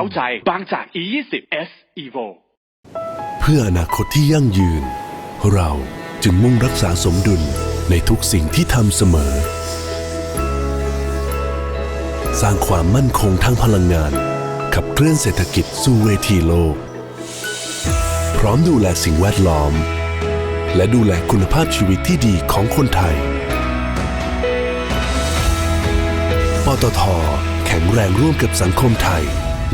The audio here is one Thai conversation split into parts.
ร้าใจบางจาก E20 S Evo เพื่ออนาคตที่ยั่งยืน เราจึงมุ่งรักษาสมดุลในทุกสิ่งที่ทำเสมอ สร้างความมั่นคงทางพลังงาน ขับเคลื่อนเศรษฐกิจสู่เวทีโลก พร้อมดูแลสิ่งแวดล้อม และดูแลคุณภาพชีวิตที่ดีของคนไทย ปตทแข็งแรงร่วมกับสังคมไทย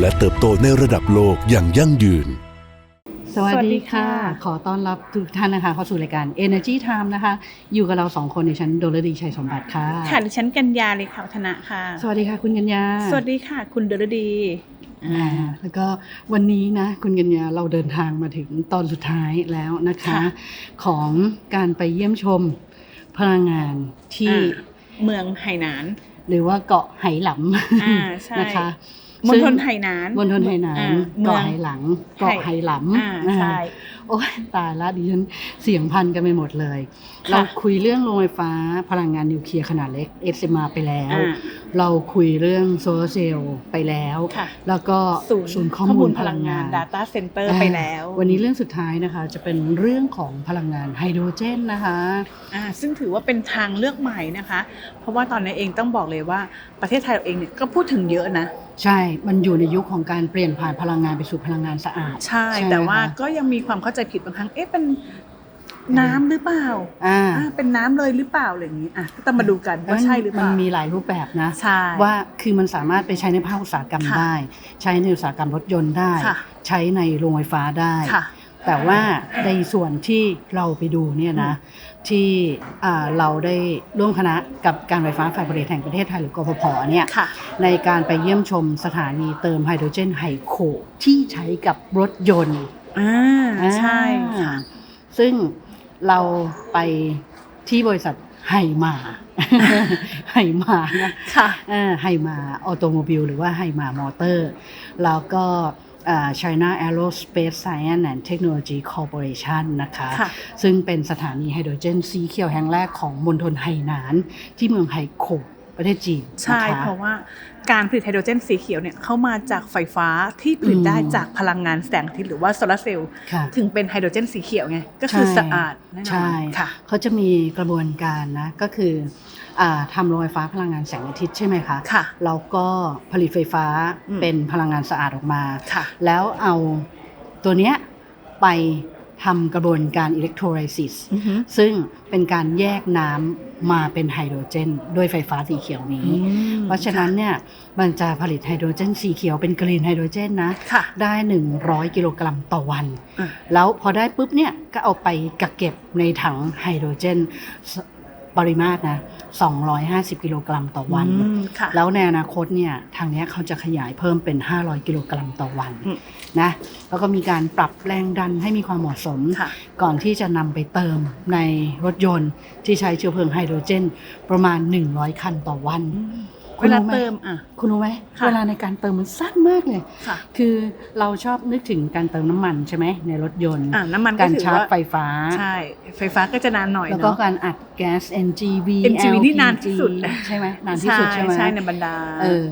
และเติบโตในระดับโลกอย่างยั่งยืน สวัสสวัสดีดีค่ะค่ะ ขอต้อนรับทุกท่านนะคะ เข้าสู่รายการ Energy Time นะคะ อยู่กับเราสองคนในชั้นโดลดีชัยสมบัติค่ะค่ะดิฉันกัญญาเลยค่ะวัฒนะค่ะ สวัสดีค่ะ คุณกัญญา สวัสดีค่ะ คุณเดลดีอ่าแล้วก็วันนี้นะคุณกัญญาเราเดินทางมาถึงตอนสุดท้ายแล้วนะคะ ของการไปเยี่ยมชมพลังงานที่อ่าเมืองไหหนาน หรือว่าเกาะไหหลำอ่าใช่นะคะ มณฑลซึ่งไหหนานมณฑลไหหนานอ่เมือเกาะงไหหลังเกาะไหหลอ่าำใช่โอ้ยตายละดิฉันเสียงพันกันไปหมดเลยค่ะเราคุยเรื่องโรงไฟฟ้าพลังงานนิวเคลียร์ขนาดเล็ก SMR ไปแล้วอ่าเราคุยเรื่องโซลาร์เซลล์ไปแล้วค่ะแล้วก็ศูนย์ศูนย์ข้อมูลพลังงาน Data Center อ่าไปแล้ว วันนี้เรื่องสุดท้ายนะคะ จะเป็นเรื่องของพลังงานไฮโดรเจนนะคะอ่าซึ่งถือว่าเป็นทางเลือกใหม่นะคะ เพราะว่าตอนนี้เองต้องบอกเลยว่าประเทศไทยเราเองเนี่ยก็พูดถึงเยอะนะ ใช่ มันอยู่ในยุคของการเปลี่ยนผ่านพลังงานไปสู่พลังงานสะอาด ใช่ใช่ไหมแต่ว่าคะก็ยังมีความเข้าใจผิดบางครั้ง เอ๊ะ เป็นน้ำหรือเปล่า อ่าอ่าเป็นน้ำเลยหรือเปล่าอะไรอย่างนี้ อะ ก็ต้องมาดูกันว่าใช่หรือเปมันล่ามีหลายรูปแบบนะใช่ว่า คือมันสามารถไปใช้ในภาคอุตสาหกรรมค่ะได้ ใช้ในอุตสาหกรรมรถยนต์ได้ค่ะใช้ในโรงไฟฟ้าได้ค่ะแต่ว่าในส่วนที่เราไปดูเนี่ยนะ ที่อ่าเราได้ร่วมคณะกับการไฟฟ้าฝ่ายผลิตแห่งประเทศไทยหรือกฟผเนี่ยค่ะในการไปเยี่ยมชมสถานีเติมไฮโดรเจนไฮโคที่ใช้กับรถยนต์อ่าใช่ค่ะอ่าซึ่งเราไปที่บริษัทไฮมาไฮมานะค่ะไฮมาออโตโมบิลหรือว่าไฮมามอเตอร์ แล้วก็อ่า China Aerospace Science and Technology Corporation นะคะค่ะซึ่งเป็นสถานีไฮโดรเจนสีเขียวแห่งแรกของมณฑลไหหนาน ที่เมืองไฮโคประเทศจีนใช่นะคะเพราะว่าการผลิตไฮโดรเจนสีเขียวเนี่ยเข้ามาจากไฟฟ้าที่ผลิตอืมได้จากพลังงานแสงอาทิตย์หรือว่าโซลาร์เซลล์ค่ะถึงเป็นไฮโดรเจนสีเขียวไง ก็คือใช่สะอาดแน่นอนใช่ค่ะเขาจะมีกระบวนการนะก็คืออา ทำโรงไฟฟ้าพลังงานแสงอาทิตย์ใช่ไหมคะค่ะแล้วก็ผลิตไฟฟ้าอืมเป็นพลังงานสะอาดออกมาค่ะแล้วเอาตัวเนี้ยไปทำกระบวนการอิเล็กโทรไลซิสอือหือซึ่งเป็นการแยกน้ำมาเป็นไฮโดรเจน ด้วยไฟฟ้าสีเขียวนี้ เพราะฉะนั้นเนี่ยมันจะผลิตไฮโดรเจนสีเขียวเป็นกรีนไฮโดรเจนนะค่ะได้ 100 กิโลกรัมต่อวันอะแล้วพอได้ปุ๊บเนี่ยก็เอาไปกักเก็บในถังไฮโดรเจนสปริมาตรนะ 250 กิโลกรัมต่อวันอืมค่ะแล้วในอนาคตเนี่ยทางเนี้ยเขาจะขยายเพิ่มเป็น 500 กิโลกรัมต่อวันอืมนะแล้วก็มีการปรับแรงดันให้มีความเหมาะสมค่ะก่อนที่จะนำไปเติมในรถยนต์ที่ใช้เชื้อเพลิงไฮโดรเจน ประมาณ 100 คันต่อวันอืมคุ เวณรู้ลาไหมเติมอะคุณรู้ไหมค่ะเวลาในการเติมมันสั้นมากเลยค่ะคือเราชอบนึกถึงการเติมน้ำมันใช่ไหมในรถยนต์อะน้ำมันก็การถือชาร์จว่าไฟฟ้าใช่ไฟฟ้าก็จะนานหน่อยแล้วก็เนาะการอัดแก๊ส NGV NGV ที่นานที่สุด LPG ใช่ไหมนานที่สุดใช่ไหมใช่ในบรรดาเออ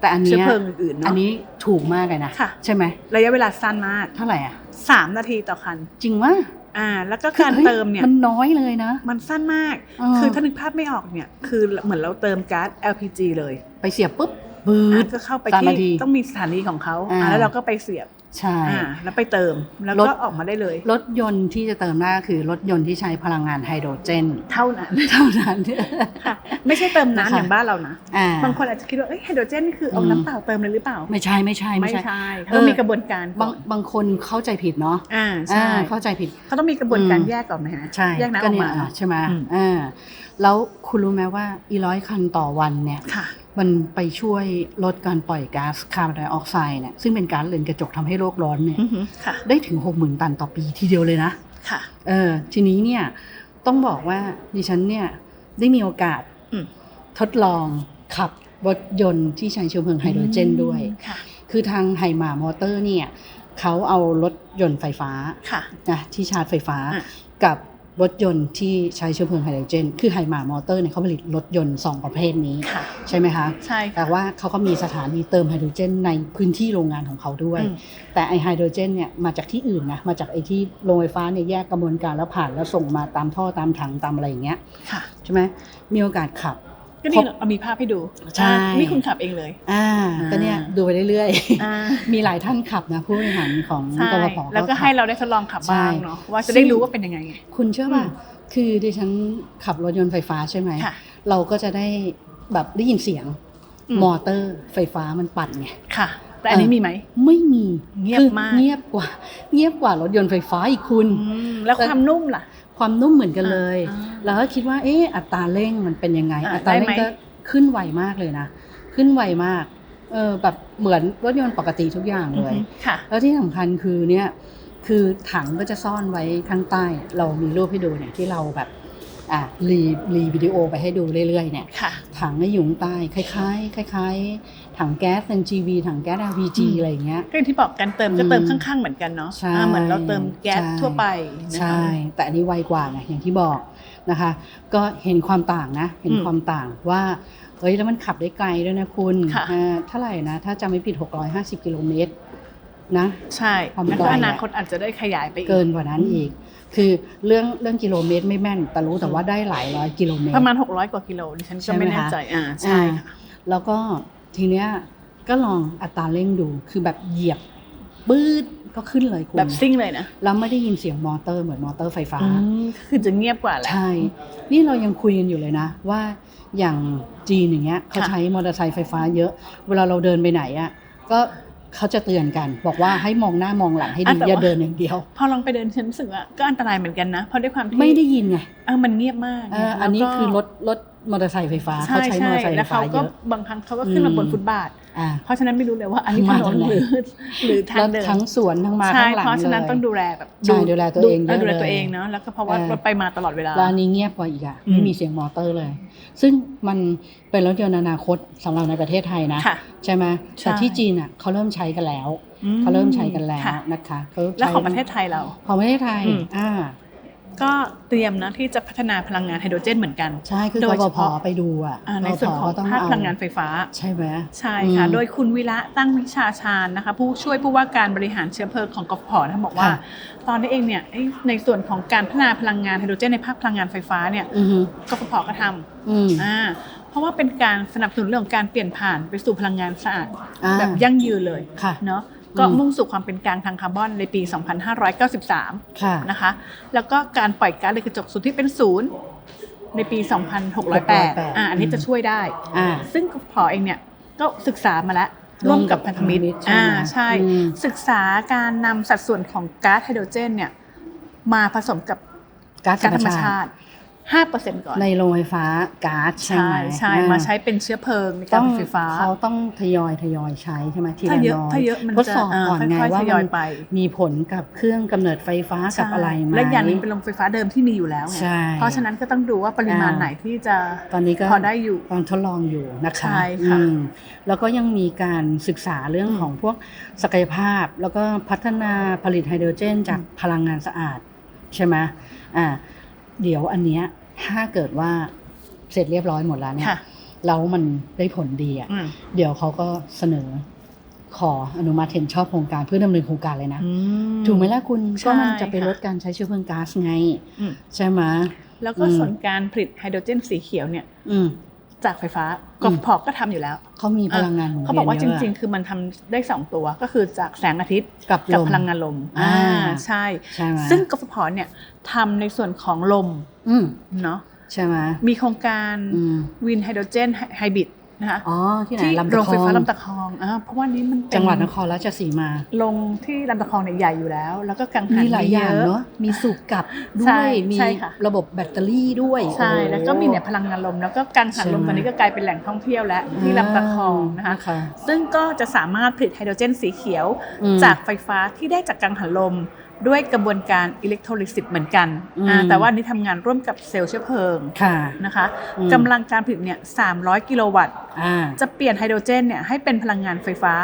แต่อันเชื้เนี้อยเพลิงอื่นๆเนาะอันนี้ถูกมากเลยนะค่ะใช่ไหมระยะเวลาสั้นมากเท่าไหร่อะสามนาทีต่อคัน จริงวะ อ่า แล้วก็คือการฮ้ยเติมเนี่ยมันน้อยเลยนะ มันสั้นมากเออคือถ้านึกภาพไม่ออกเนี่ย คือเหมือนเราเติมก๊าซ LPG เลย ไปเสียบปุ๊บบือะดก็เข้าไปสามนาทีที่ต้องมีสถานีของเขาอ่าอะแล้วเราก็ไปเสียบ ใช่อ่าแล้วไปเติมแล้วรก็ถออกมาได้เลย รถยนต์ที่จะเติมได้ก็คือรถยนต์ที่ใช้พลังงานไฮโดรเจน เท่านั้นเท่านั้นค่ะไม่ใช่เติมนะคะน้ำอย่างบ้านเรานะอ่าบางคนอาจจะคิดว่าเอ้ยไฮโดรเจนนี่คือเอาอืมน้ำเปล่าเติมเลยหรือเปล่า ไม่ใช่ไม่ใช่ไม่ไม่ใช่ใช่เอเขาอมีกระบวนการก่บาองนบางคนเข้าใจผิดเนาะอ่าใช่อ่าเข้าใจผิดเขาต้องมีกระบวนการอืมแยกก่อนไหมฮะใช่แยกน้ำอก็อกเนี่ยมาอะใช่ไหมอืมอ่าแล้วคุณรู้ไหมว่าอีร้อยคันต่อวันเนี่ยค่ะ มันไปช่วยลดการปล่อยก๊าซคาร์บอนไดออกไซด์เนี่ยซึ่งเป็นก๊าซเรือนกระจกทำให้โลกร้อนเนี่ยอือหือค่ะได้ถึง 60,000 ตันต่อปีทีเดียวเลยนะค่ะเออทีนี้เนี่ยต้องบอกว่าดิฉันเนี่ยได้มีโอกาสอืมทดลองขับรถยนต์ที่ใช้เชื้อเพลิงไฮโดรเจนด้วยค่ะคือทางไฮมามอเตอร์เนี่ยเขาเอารถยนต์ไฟฟ้าค่ะนะที่ชาร์จไฟฟ้าอะกับ รถยนต์ที่ใช้เชื้อเพลิงไฮโดรเจน คือไฮมามอเตอร์เนี่ยเขาผลิตรถยนต์ 2 ประเภทนี้ค่ะใช่ไหมคะใช่แต่ค่ะว่าเขาก็มีสถานีเติมไฮโดรเจน ในพื้นที่โรงงานของเขาด้วยอืมแต่ไอไฮโดรเจนเนี่ยมาจากที่อื่นนะมาจากไอที่โรงไฟฟ้าเนี่ยแยกกระบวนการแล้วผ่านแล้วส่งมาตามท่อตามถังตามอะไรอย่างเงี้ยค่ะใช่ไหมมีโอกาสขับ ก็นี่เรามีภาพให้ดูใช่อะนี่คุณขับเองเลย อ่าก็เนี่ยอ่าดูไปเรื่อยอ่าๆมีหลายท่านขับนะผู้บริหารของใช่กรพแล้วก็ขับให้เราได้ทดลองขับบ้างใช่เนาะว่าจะได้รู้ว่าเป็นยังไง คุณเชื่อป่ะอืมคือดิฉันขับรถยนต์ไฟฟ้าใช่ไหมค่ะเราก็จะได้แบบได้ยินเสียงอืมมอเตอร์ไฟฟ้ามันปั่นไงค่ะแต่อันนี้มีไหมไม่มีเงียบคือมากเงียบกว่า เงียบกว่ารถยนต์ไฟฟ้าอีกคุณอืมแล้วความนุ่มล่ะ ความนุ่มเหมือนกันเลยอ่า เราก็คิดว่าเอ๊ะอัตราเร่งมันเป็นยังไงอ่าอัตราเร่งได้ไหมก็ขึ้นไวมากเลยนะ ขึ้นไวมากเออแบบเหมือนรถยนต์ปกติทุกอย่างเลยค่ะแล้วที่สำคัญคือเนี่ยคือถังก็จะซ่อนไว้ข้างใต้ เรามีรูปให้ดูเนี่ยที่เราแบบอะรีรีวิดีโอไปให้ดูเรื่อยๆเนี่ยค่ะถังก็อยู่ข้างใต้คล้ายๆคล้ายๆ ถังแก๊ส NGV ถังแก๊ส LPG อืมอะไรอย่างเงี้ยก็อย่างที่บอกกันเติมก็เติมข้างๆเหมือนกันเนาะใช่อ่าเหมือนเราเติมแก๊สใช่ทั่วไปนะคะใช่ แต่อันนี้ไวกว่าไงอย่างที่บอก นะคะ ก็เห็นความต่างนะ เห็นอืมความต่างว่าเฮ้ยแล้วมันขับได้ไกลด้วยนะคุณค่ะอ่าเท่าไหร่นะ ถ้าจำไม่ผิด 650 กิโลเมตรนะใช่ความแล้วไกลก็อะอนาคตอาจจะได้ขยายไปอีกเกินกว่านั้นอีก คือเรื่องเรื่องกิโลเมตรไม่แม่นแต่รู้แต่ว่าได้หลายร้อยกิโลเมตรประมาณ 600 กว่ากิโลดิฉันใช่ก็ไหมไม่แน่คะใจอ่าใช่ค่ะอ่าแล้วก็ทีเนี้ยก็ลองอัตราเร่งดูคือแบบเหยียบปื๊ด ก็ขึ้นเลยคุณแบบซิ่งเลยนะแล้วไม่ได้ยินเสียงมอเตอร์เหมือนมอเตอร์ไฟฟ้าอืมคือจะเงียบกว่าแหละใช่ นี่เรายังคุยกันอยู่เลยนะ ว่าอย่างจีนอย่างเงี้ยเขาค่ะใช้มอเตอร์ไซค์ไฟฟ้าเยอะ เวลาเราเดินไปไหนอะก็เขาจะเตือนกัน บอกว่าให้มองหน้ามองหลังให้ดีอย่าเดินอย่างเดียว พอลองไปเดินฉันรู้สึกว่าก็อันตรายเหมือนกันนะเพราะด้วยความที่ไม่ได้ยินไงเออมันเงียบมากเอออันนี้แล้วก็คือรถรถ มอเตอร์ไซค์ไฟฟ้าใช่เขาใช้มอใช่เตอร์ไซค์ไฟแล้วฟ้าเขาเยก็อะบางครั้งเขาก็ขึ้นมาอืมบนฟุตบาทอ่าเพราะฉะนั้นไม่รู้เลยว่าอันนี้ถมานนทางไหนหรือหรือทางแล้วเดินทั้งสวนทั้งมาใช่ทั้งหลังเพราะฉะนั้นเลยต้องดูแลแบบใช่ดูแลตัวเองเยอะดูแลเลยตัวเองเนาะแล้วก็เพราะว่าเออรถไปมาตลอดเวลาร้านนี้เงียบกว่าอีกอะอืมไม่มีเสียงมอเตอร์เลย ซึ่งมันเป็นรถยนต์อนาคตสำหรับในประเทศไทยนะค่ะใช่ไหมใช่แต่ที่จีนอะเขาเริ่มใช้กันแล้วเขาเริ่มใช้กันแล้วค่ะนะคะเขาแล้วใช้ของประเทศไทยเราของประเทศไทยอืมอ่า ก็เตรียมนะที่จะพัฒนาพลังงานไฮโดรเจนเหมือนกัน ใช่คือโดกยบเฉพพาะไปดูอะอ่าในส่วนของกบพก็ต้ภาคเอพลังงานไฟฟ้า ใช่ไหมใช่ค่ะอืมโดยคุณวิระตั้งวิชาชาญนะคะ ผู้ช่วยผู้ว่าการบริหารเชื้อเพลิงของกฟผนะคะบอกว่าค่ะตอนนี้เองเนี่ยไอ้ในส่วนของการพัฒนาพลังงานไฮโดรเจนในภาคพลังงานไฟฟ้าเนี่ยอือฮึกฟผก็ทอืมำอ่าเพราะว่าเป็นการสนับสนุนเรื่องของการเปลี่ยนผ่านไปสู่พลังงานสะอาดอ่าแบบยั่งยืนเลยค่ะเนาะ ก็อืมมุ่งสู่ความเป็นกลางทางคาร์บอนในปี 2593ค่ะนะคะ แล้วก็การปล่อยก๊าซเรือนกระจกสุทธิเป็นศูนย์ในปี 2608อ่าอันนี้จะช่วยได้อ่าซึ่งกพอเองเนี่ยก็ศึกษามาแล้วร่วมกับพันธมิตรใช่ไหมอ่าใช่อืมศึกษาการนำสัดส่วนของก๊าซไฮโดรเจนเนี่ยมาผสมกับก๊าซธก๊ารซรธรมรมชาชาติติ 5%ก่อน ในโรงไฟฟ้าก๊าซใช่ใช่ไหมใช่อ่มาใช้เป็นเชื้อเพลิงในการต้องผลิตไฟฟ้าเขาต้องทยอยทยอยใช้ใช่ไหมทีถ้าละเยอะน้อยถ้าเยอะมันทดจะสอบก่อนไงค่อยๆว่าทยอยมันไปมีผลกับเครื่องกำเนิดไฟฟ้ากับอะไรไหมและอย่างหนึงเป็นโรงไฟฟ้าเดิมที่มีอยู่แล้วไงใช่เพราะฉะนั้นก็ต้องดูว่าปริมาณอ่าไหนที่จะตอนนี้ก็พอได้อยู่กำลังทดลองอยู่นะคะใช่ค่ะอืมแล้วก็ยังมีการศึกษาเรื่องอืมของพวกศักยภาพ แล้วก็พัฒนาผลิตไฮโดรเจน จากอืมพลังงานสะอาดใช่ไหมอ่าเดี๋ยวอันเนี้ย ถ้าเกิดว่าเสร็จเรียบร้อยหมดแล้วเนี่ยค่ะแล้วมันได้ผลดีอะอืมเดี๋ยวเขาก็เสนอขออนุมัติเห็นชอบโครงการเพื่อดำเนินโครงการเลยนะอืถูกไหมล่ะคุณใช่ก็มันจะไปค่ะลดการใช้เชื้อเพลิงก๊าซไงอืมใช่ไหมแล้วก็อืมส่วนการผลิตไฮโดรเจนสีเขียวเนี่ยอืม จากไฟฟ้าอืกมฟผก็ทำอยู่แล้ว เขามีพลังงานหมุนเขาบอกว่าวีจยนเยะริง ๆ คือมันทำได้ 2 ตัวก็คือจากแสงอาทิตย์กับกับลมพลังงานลมอ่าใช่ใช่ไหมซึ่งกฟผเนี่ยทำในส่วนของลมอืมเนาะใช่ไหมมีโครงการอืมวินไฮโดรเจนไฮบริด นะคะอ๋อที่ไหนที่ลำโรตะงคไฟองฟ้าลำตะคองอ่าเพราะว่านี้มันเป็จังหวัดนครราชสีมาลงที่ลำตะคองเนี่ยใหญ่อยู่แล้ว แล้วก็กังหันมีหลายอย่างอะเนาะมีสูบกลับด้ใช่วยมีใช่ค่ะระบบแบตเตอรี่ด้วยใช่แล้วก็มีเนี่ยพลังงานลมแล้วก็กังหันลมใช่ไหมตอนนี้ก็กลายเป็นแหล่งท่องเที่ยวแล้วที่ลำตะคองนะคะค่ะซึ่งก็จะสามารถผลิตไฮโดรเจนสีเขียวอืมจากไฟฟ้าที่ได้จากกังหันลม ด้วยกระบวนการอิเล็กโทรลิซิสเหมือนกันอืมอ่าแต่ว่าอันนี้ทำงานร่วมกับเซลล์เชื้อเพลิงค่ะนะคะอืมกำลังการผลิตเนี่ย300 กิโลวัตต์อ่าจะเปลี่ยนไฮโดรเจนเนี่ยให้เป็นพลังงานไฟฟ้า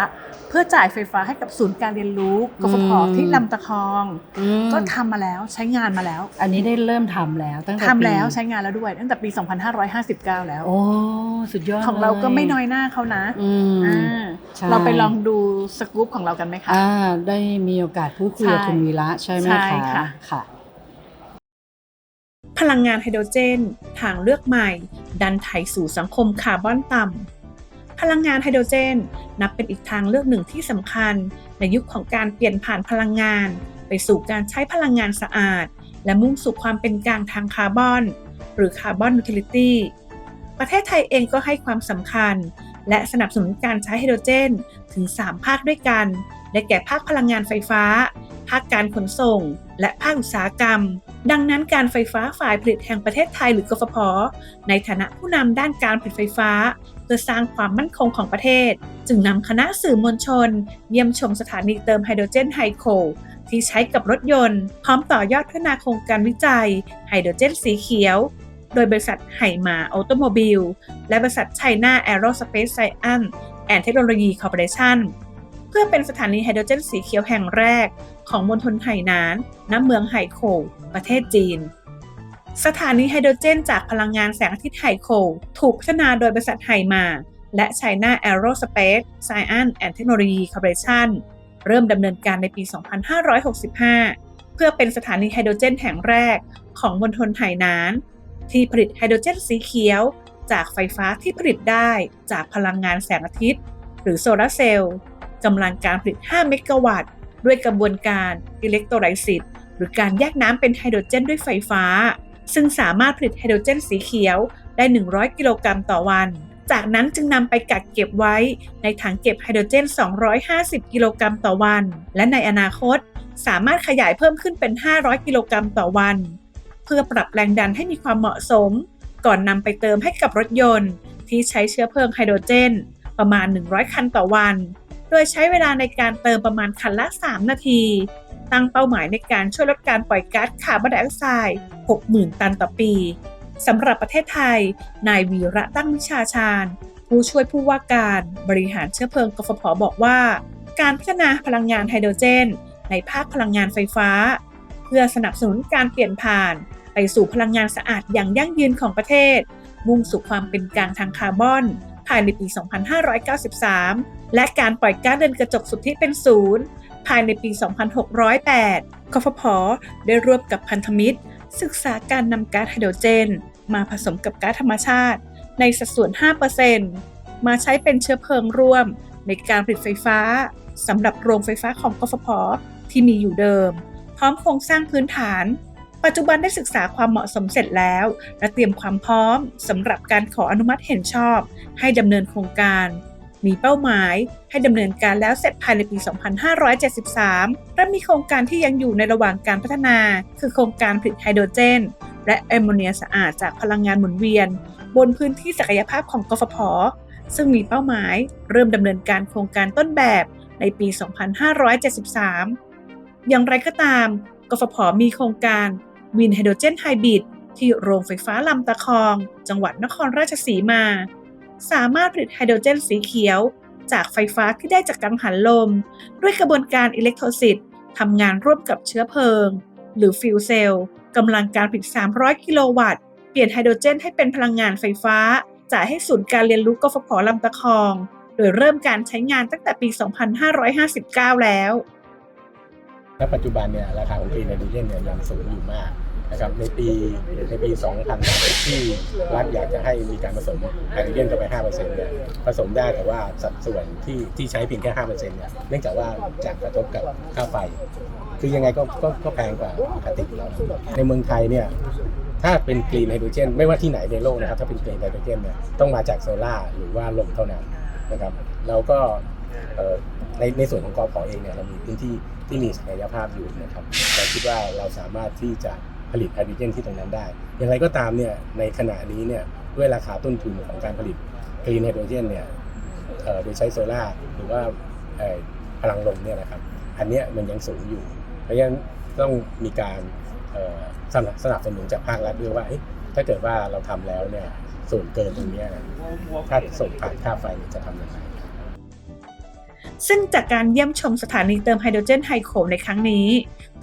เพื่อจ่ายไฟฟ้าให้กับศูนย์การเรียนรู้กฟผอืมที่ลำตะคองอืมก็ทำมาแล้วใช้งานมาแล้ว อันนี้ได้เริ่มทำแล้วตั้งแต่ทำแล้วปีใช้งานแล้วด้วย ตั้งแต่ปี 2559 แล้ว โอ้สุดยอดของเราก็ลยไม่น้อยหน้าเขานะอืมอ่าใช่เราไปลองดูสกู๊ปของเรากันไหมคะอ่าได้มีโอกาสพูดคุยกับใช่คุณวีระใช่ไหมใช่คะค่ะ ค่ะ พลังงานไฮโดรเจน ทางเลือกใหม่ ดันไถสู่สังคมคาร์บอนต่ำพลังงานไฮโดรเจน นับเป็นอีกทางเลือกหนึ่งที่สำคัญ ในยุคของการเปลี่ยนผ่านพลังงาน ไปสู่การใช้พลังงานสะอาด และมุ่งสู่ความเป็นกลางทางคาร์บอน หรือคาร์บอนนิวทริตี้ประเทศไทยเองก็ให้ความสำคัญ และสนับสนุนการใช้ไฮโดรเจน ถึง 3 ภาคด้วยกัน ได้แก่ภาคพลังงานไฟฟ้า ภาคการขนส่ง และภาคอุตสาหกรรม ดังนั้นการไฟฟ้าฝ่ายผลิตแห่งประเทศไทยหรือกฟผ ในฐานะผู้นำด้านการผลิตไฟฟ้า เพื่อสร้างความมั่นคงของประเทศ จึงนำคณะสื่อมวลชน เยี่ยมชมสถานีเติมไฮโดรเจนไฮโคที่ใช้กับรถยนต์ พร้อมต่อยอดพัฒนาโครงการวิจัยไฮโดรเจนสีเขียว โดยบริษัทไหมาออโตโมบิล และบริษัทไชน่าแอโรสเปซไซแอนแอนเทคโนโลยีคอร์ปอเรชั่นเพื่อเป็นสถานีไฮโดรเจนสีเขียวแห่งแรกของมณฑลไหหนานณเมืองไหโควประเทศจีน สถานีไฮโดรเจนจากพลังงานแสงอาทิตย์ไหโควถูกพัฒนาโดยบริษัทไหมาและ China Aerospace Science and Technology Corporation เริ่มดำเนินการในปี 2565 เพื่อเป็นสถานีไฮโดรเจนแห่งแรกของมณฑลไหหนาน ที่ผลิตไฮโดรเจนสีเขียว จากไฟฟ้าที่ผลิตได้จากพลังงานแสงอาทิตย์ หรือโซลาร์เซลล์กำลังการผลิต 5 เมกะวัตต์ ด้วยกระบวนการอิเล็กโทรไลซิสหรือการแยกน้ำเป็นไฮโดรเจนด้วยไฟฟ้า ซึ่งสามารถผลิตไฮโดรเจนสีเขียวได้ 100 กิโลกรัมต่อวัน จากนั้นจึงนำไปกักเก็บไว้ในถังเก็บไฮโดรเจน 250 กิโลกรัมต่อวัน และในอนาคต สามารถขยายเพิ่มขึ้นเป็น 500 กิโลกรัมต่อวัน เพื่อปรับแรงดันให้มีความเหมาะสม ก่อนนำไปเติมให้กับรถยนต์ ที่ใช้เชื้อเพลิงไฮโดรเจน ประมาณ 100 คันต่อวัน โดยใช้เวลาในการเติมประมาณคันละ 3 นาที ตั้งเป้าหมายในการช่วยลดการปล่อยก๊าซคาร์บอนไดออกไซด์ 60,000 ตันต่อปีสำหรับประเทศไทย นายวีระตั้งวิชาชาญ ผู้ช่วยผู้ว่าการบริหารเชื้อเพลิงกฟผบอกว่า การพัฒนาพลังงานไฮโดรเจน ในภาคพลังงานไฟฟ้า เพื่อสนับสนุนการเปลี่ยนผ่าน ไปสู่พลังงานสะอาดอย่างยั่งยืนของประเทศ มุ่งสู่ความเป็นกลางทางคาร์บอน ภายในปี 2593 และการปล่อยก๊าซเรือนกระจกสุทธิเป็นศูนย์ภายในปี 2608กฟผ ได้ร่วมกับพันธมิตร ศึกษาการนำก๊าซไฮโดรเจน มาผสมกับก๊าซธรรมชาติ ในสัดส่วน 5%มาใช้เป็นเชื้อเพลิงร่วม ในการผลิตไฟฟ้าสำหรับโรงไฟฟ้าของกฟผ ที่มีอยู่เดิม พร้อมโครงสร้างพื้นฐาน ปัจจุบันได้ศึกษาความเหมาะสมเสร็จแล้ว และเตรียมความพร้อมสำหรับการขออนุมัติเห็นชอบ ให้ดำเนินโครงการ มีเป้าหมาย ให้ดำเนินการแล้วเสร็จภายในปี 2573 และมีโครงการที่ยังอยู่ในระหว่างการพัฒนา คือโครงการผลิตไฮโดรเจน และแอมโมเนียสะอาดจากพลังงานหมุนเวียน บนพื้นที่ศักยภาพของกฟผซึ่งมีเป้าหมายเริ่มดำเนินการโครงการต้นแบบในปี 2573 อย่างไรก็ตาม กฟผมีโครงการ วินไฮโดรเจนไฮบริดที่โรงไฟฟ้าลำตะคอง จังหวัดนครราชสีมา สามารถผลิตไฮโดรเจนสีเขียว จากไฟฟ้าที่ได้จากกังหันลม ด้วยกระบวนการอิเล็กโทรซิสทำงานร่วมกับเชื้อเพลิง หรือฟิวเซลกำลังการผลิต 300 กิโลวัตต์ เปลี่ยนไฮโดรเจนให้เป็นพลังงานไฟฟ้า จ่ายให้ศูนย์การเรียนรู้กฟผลำตะคอง โดยเริ่มการใช้งานตั้งแต่ปี 2559 แล้วและปัจจุบันเนี่ยราคาของกรีนไฮโดรเจนเนี่ยยังสูงอยู่มาก นะครับในปีในปี 2000 ที่รัฐอยากจะให้มีการผสมไฮโดรเจนเข้าไป 5%เนี่ยผสมได้แต่ว่าสัดส่วนที่ที่ใช้เพียงแค่ 5%เนี่ยเนื่องจากว่าจะกระทบกับค่าไฟ คือยังไงก็ก็ก็แพงกว่าปกติอยู่แล้วในเมืองไทยเนี่ยถ้าเป็นกรีนไฮโดรเจนไม่ว่าที่ไหนในโลกนะครับถ้าเป็นกรีนไฮโดรเจนเนี่ยต้องมาจากโซลาหรือว่าลมเท่านั้นนะครับแล้วก็ในในส่วนของกอพอเองเนี่ยเรามีพื้นที่ที่มีศักยภาพอยู่นะครับเราคิดว่าเราสามารถที่จะ ผลิตไฮโดรเจนที่ตรงนั้นได้ อย่างไรก็ตามเนี่ยในขณะนี้เนี่ยด้วยราคาต้นทุนของการผลิตกรีนไฮโดรเจนเนี่ยโดยใช้โซลาร์หรือว่าพลังลมเนี่ยนะครับอันนี้มันยังสูงอยู่ เพราะฉะนั้นต้องมีการสนับสนับสนุนจากภาครัฐด้วยว่าถ้าเกิดว่าเราทำแล้วเนี่ยส่วนเกินตรงนี้ถ้าส่งผ่านค่าไฟจะทำยังไงซึ่งจากการเยี่ยมชมสถานีเติมไฮโดรเจนไฮโคในครั้งนี้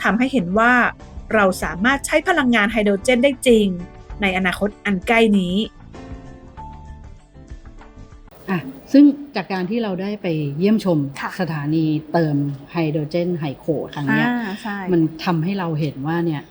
ทำให้เห็นว่า เราสามารถใช้พลังงานไฮโดรเจนได้จริง ในอนาคตอันใกล้นี้อะซึ่งจากการที่เราได้ไปเยี่ยมชมค่ะสถานีเติมไฮโดรเจนไฮโคครั้งเนี้ยใช่มันทำให้เราเห็นว่าเนี่ย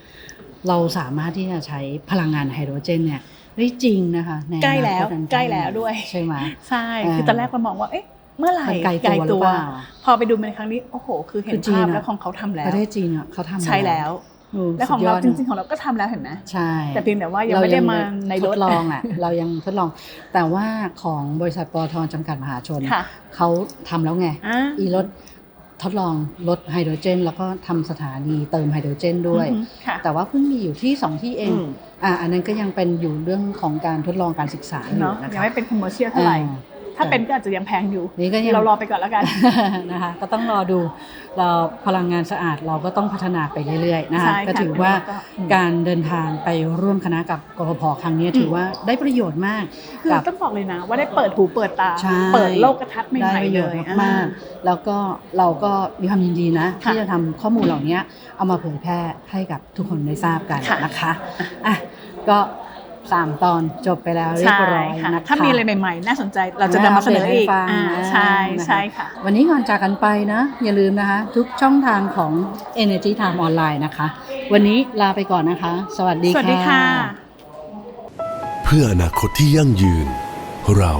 เราสามารถที่จะใช้พลังงานไฮโดรเจนเนี่ยได้จริงนะคะในใกล้แล้วอนาคตอันใกล้แล้วด้วยใช่ไหมใช่อ่าคือตอนแรกเรามองว่าเอ๊ะเมื่อไหร่มันไกลตัวหรือเปล่าพอไปดูในครั้งนี้ โอ้โห คือเห็คืนอจีนภาพอะแล้วของเขาทำแล้วประเทศจีนอะเขาทำใช่แล้วเออ และของสุดยเราอดจนะริงๆของเราก็ทำแล้วเห็นไหมใช่ แต่เพียงแต่ว่ายังไม่ได้มาในรถทดลองอะ เรายังทดลอง แต่ว่าของบริษัทปตทจำกัดมหาชนค่ะเขาทำแล้วไงอ่าอีรถทดลองรถไฮโดรเจน แล้วก็ทำสถานีเติมไฮโดรเจนด้วยอือฮึค่ะแต่ว่าเพิ่งมีอยู่ที่สองที่เองอืมอ่าอันนั้นก็ยังเป็นอยู่เรื่องของการทดลองการศึกษาอยู่เนาะนะยังคะไม่เป็นคอมเมอร์เชียลเท่าไหร่อ่ ถ้าเป็นก็อาจจะยังแพงอยู่นี่ก็ยังเรารอไปก่อนแล้วกันนะคะ ก็ต้องรอดูเราพลังงานสะอาดเราก็ต้องพัฒนาไปเรื่อยๆนะคะใช่ค่ะก็ถือว่าแล้วก็อืมการเดินทางไปร่วมคณะกับกรพครั้งนี้ถือว่าได้ประโยชน์มากคือกับต้องบอกเลยนะ ว่าได้เปิดหูเปิดตาใช่เปิดโลกกระทัดใหได้ม่ประๆโยเลชน์ยมากๆแล้วก็เราก็มีความยินดีนะค่ะที่จะทำข้อมูลเหล่านี้เอามาเผยแพร่ให้กับทุกคนได้ทราบกันค่ะนะคะอะก็ สามตอนจบไปแล้วเรียใช่บร้อยค่ะนะคะถ้ามีอะไรใหม่ๆ น่าสนใจเราจะนำมาเสนออีกให้ฟังอ่านะใช่นะคะใช่ค่ะ วันนี้ก่อนจากกันไปนะ อย่าลืมนะคะ ทุกช่องทางของ Energy Time ออนไลน์นะคะ วันนี้ลาไปก่อนนะคะ สวัสดีสวัสดีค่ะ เพื่ออนาคตที่ยั่งยืน เรา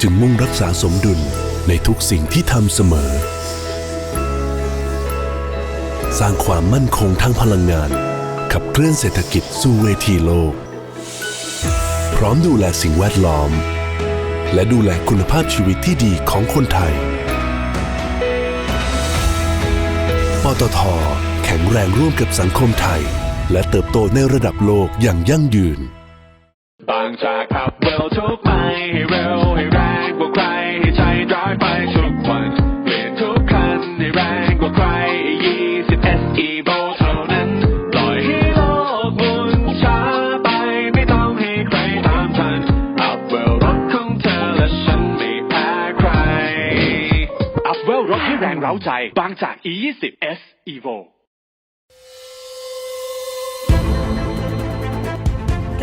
จึงมุ่งรักษาสมดุลในทุกสิ่งที่ทำเสมอ สร้างความมั่นคงทางพลังงานขับเคลื่อนเศรษฐกิจสู่เวทีโลก พร้อมดูแลสิ่งแวดล้อม และดูแลคุณภาพชีวิตที่ดีของคนไทย ปตท แข็งแรงร่วมกับสังคมไทย และเติบโตในระดับโลกอย่างยั่งยืนบางจากขับเร็วทุกไปให้เร็วให้แรงกว่าใครให้ใจร้ายไปทุกวันเปลี่ยนทุกคันให้แรงกว่าใคร20 SE v o ร้าใจ บางจาก E20 S Evo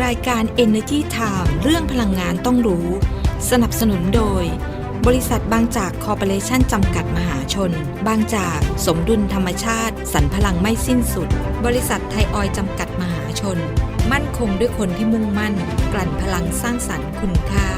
รายการ Energy Time เรื่องพลังงานต้องรู้ สนับสนุนโดย บริษัทบางจากคอร์ปอเรชั่นจำกัดมหาชน บางจากสมดุลธรรมชาติ สรรพลังไม่สิ้นสุด บริษัทไทยออยจำกัดมหาชน มั่นคงด้วยคนที่มุ่งมั่น กลั่นพลังสร้างสรรค์คุณค่า